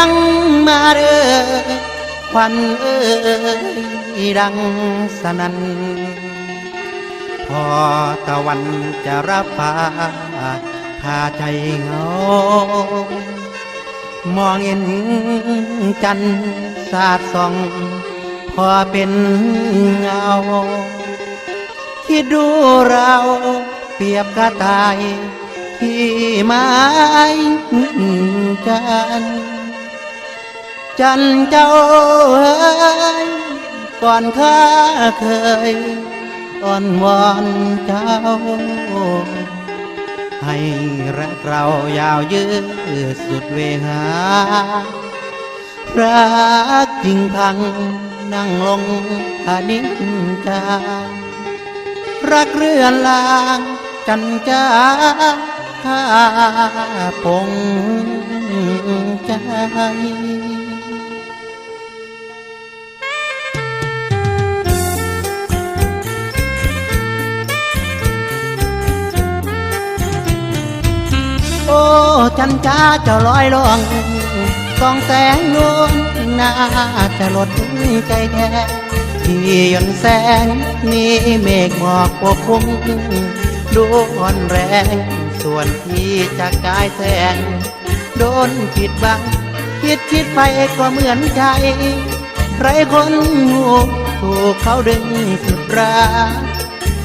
ังมาเรอควันเอ้ยดังสนันพอตะวันจะรับฟ้าพาใจเงามองเห็นจันทร์สาดส่อง พอเป็นเงา คิดดูเราเปรียบกระต่ายที่ไม้จันทร์ จันเจ้าเอ้ยก่อนข้าเคยอ่อนวอนเจ้า ให้รักเรายาวยืดสุดเวหารักจริงพังนั่งลงอนิจจารักเรือนลางจันจ้าข้าปงใจ จันจ้าเจ้าลอยลองสองแสงนวลน่าจะลดใจแท้ที่ยนแสงมีเมฆหมอกปกคลุมดูอ่อนแรง ส่วนที่จะกายแสง โดนผิดบัง คิดคิดไปก็เหมือนใจไรคนหูถูกเขาดึงสุดรา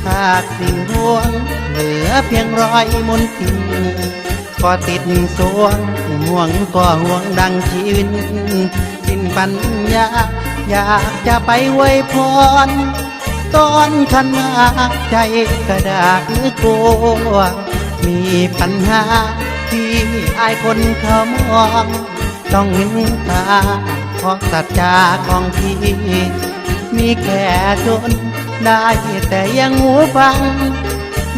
ขาดสิ่งห่วง เหลือเพียงรอยมนทิน ก็ติดสวงห่วงก็ห่วงดังชีวิตสิ้นปัญญา อยากจะไปไว้พร ตอนขันมาใจกระดากนึกกลัว มีปัญหาที่อายคนเขามอง ต้องเห็นตาเพราะสัจจาของพี่ มีแค่จนได้แต่ยังหูฟัง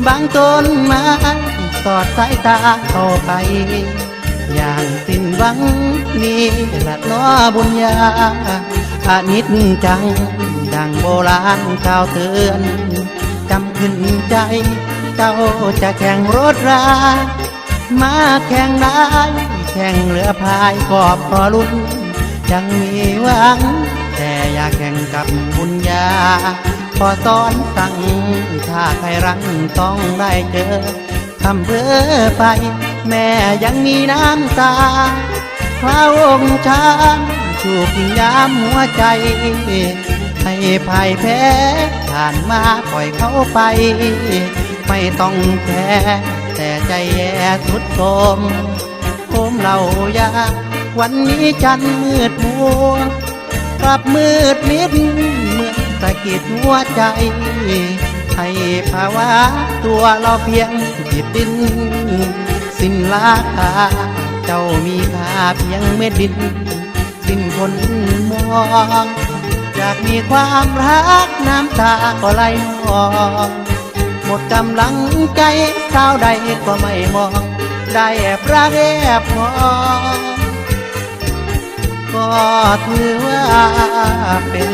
บางต้นไม้ สอดสายตาเข้าไป อย่างสิ้นหวังนี่ละน้อบุญญาอานิจจัง ดังโบราณกล่าวเตือนจำขึ้นใจ เจ้าจะแข่งรถรา มาแข่งได้แข่งเรือพายกอบพอลุ้นยังมีหวัง แต่อย่าแข่งกับบุญญาพอสอนสั่งถ้าใครรักต้องได้เจอำเพื่อไป แม่ยังมีน้ำตาพระองค์ช้างชูกินยามหัวใจ ให้พ่ายแพ้ผ่านมาปล่อยเขาไป ไม่ต้องแพ้ แต่ใจแย่สุดโทมโคมเหล่ายาวันนี้จันมืดมัวกลับมืดมิดเหมือนสะกิดหัวใจ ให้ภาวะตัวเราเพียงติดดิน สิ้นราคาเจ้ามีค่าเพียงเม็ดดิน สิ้นคนมองอยากมีความรักน้ำตาก็ไหลนองหมดกำลังใจสาวใดก็ไม่มอง ได้แอบรักแอบมองก็ถือว่าเป็น